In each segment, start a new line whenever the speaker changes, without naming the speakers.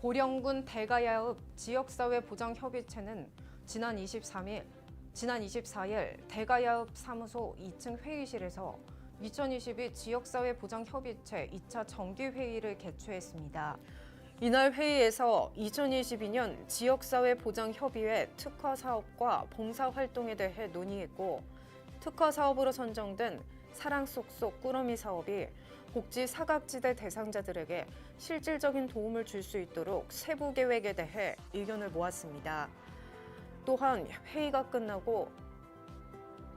보령군 대가야읍 지역사회 보장협의체는 지난 23일 지난 24일 대가야읍 사무소 2층 회의실에서 2022 지역사회 보장협의체 2차 정기회의를 개최했습니다. 이날 회의에서 2022년 지역사회 보장협의회 특화 사업과 봉사 활동에 대해 논의했고 특화 사업으로 선정된 사랑 쏙쏙 꾸러미 사업이 복지 사각지대 대상자들에게 실질적인 도움을 줄 수 있도록 세부 계획에 대해 의견을 모았습니다. 또한 회의가 끝나고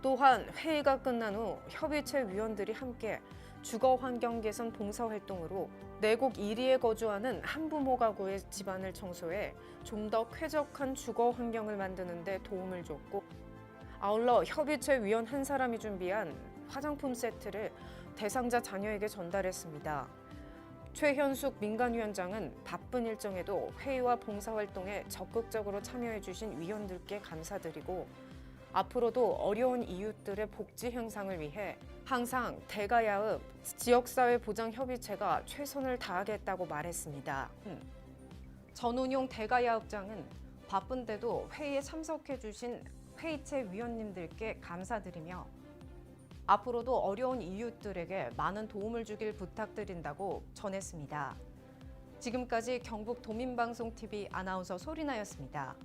또한 회의가 끝난 후 협의체 위원들이 함께 주거 환경 개선 봉사 활동으로 내곡 1위에 거주하는 한부모 가구의 집안을 청소해 좀 더 쾌적한 주거 환경을 만드는 데 도움을 줬고 아울러 협의체 위원 한 사람이 준비한 화장품 세트를 대상자 자녀에게 전달했습니다. 최현숙 민간위원장은 바쁜 일정에도 회의와 봉사활동에 적극적으로 참여해주신 위원들께 감사드리고 앞으로도 어려운 이웃들의 복지 향상을 위해 항상 대가야읍 지역사회 보장 협의체가 최선을 다하겠다고 말했습니다. 음. 전운용 대가야읍장은 바쁜데도 회의에 참석해 주신 회의체 위원님들께 감사드리며 앞으로도 어려운 이웃들에게 많은 도움을 주길 부탁드린다고 전했습니다. 지금까지 경북 도민방송TV 아나운서 소리나였습니다.